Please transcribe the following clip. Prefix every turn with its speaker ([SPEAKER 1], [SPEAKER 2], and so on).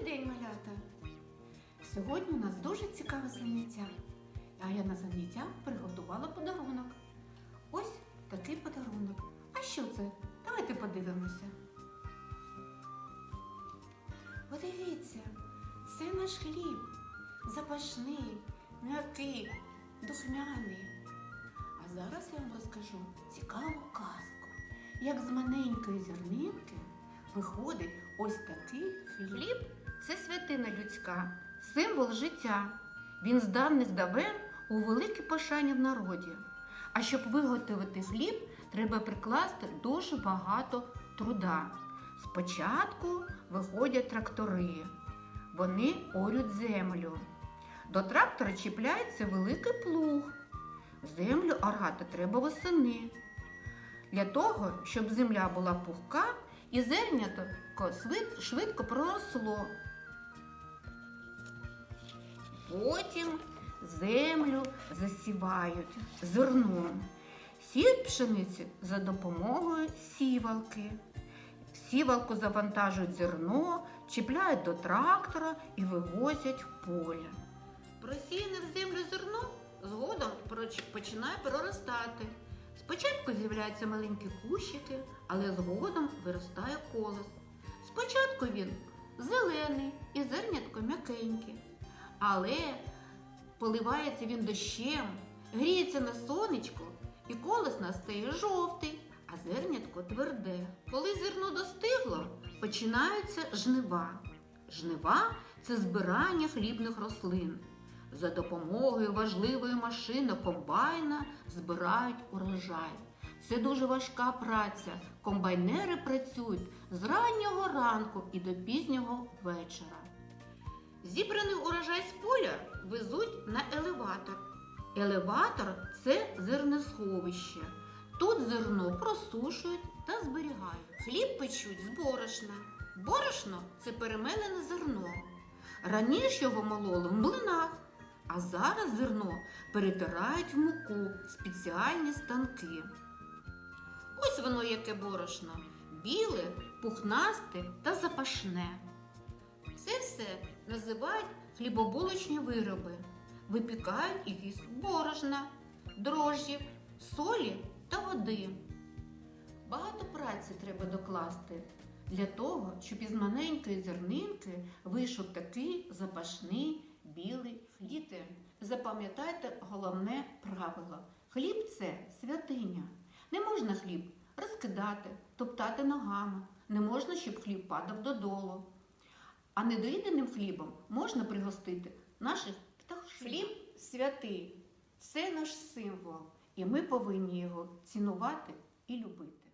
[SPEAKER 1] Добрий день, малята! Сьогодні у нас дуже цікаве заняття. А я на заняття приготувала подарунок. Ось такий подарунок. А що це? Давайте подивимося. Подивіться, це наш хліб. Запашний, м'який, духмяний. А зараз я вам розкажу цікаву казку, як з маленької зернинки виходить ось такий хліб. Це святина людська, символ життя. Він з давних давен у великій пошані в народі. А щоб виготовити хліб, треба прикласти дуже багато труда. Спочатку виходять трактори. Вони орють землю. До трактора чіпляється великий плуг. Землю орати треба восени. Для того, щоб земля була пухка і зернятко швидко проросло. Потім землю засівають зерном. Сіють пшениці за допомогою сівалки. Сівалку завантажують зерно, чіпляють до трактора і вивозять в поле. Просіяне в землю зерно згодом починає проростати. Спочатку з'являються маленькі кущики, але згодом виростає колос. Спочатку він зелений і зернятко м'якеньке, але поливається він дощем, гріється на сонечку, і колос настає жовтий, а зернятко тверде. Коли зерно достигло, починаються жнива. Жнива це збирання хлібних рослин. За допомогою важливої машини комбайна збирають урожай. Це дуже важка праця. Комбайнери працюють з раннього ранку і до пізнього вечора. Зібраний урожай з поля везуть на елеватор. Елеватор це зерносховище. Тут зерно просушують та зберігають. Хліб печуть з борошна. Борошно це перемелене зерно. Раніше його мололи в млинах, а зараз зерно перетирають в муку спеціальні станки. Ось воно яке борошно. Біле, пухнасте та запашне. Це називають хлібобулочні вироби. Випікають їх із борошна, дрожжів, солі та води. Багато праці треба докласти для того, щоб із маленької зернинки вийшов такий запашний білий хліб. Запам'ятайте головне правило. Хліб це святиня. Не можна хліб розкидати, топтати ногами. Не можна, щоб хліб падав додолу. А недоїденим хлібом можна пригостити наших птахів. Хліб святий це наш символ, і ми повинні його цінувати і любити.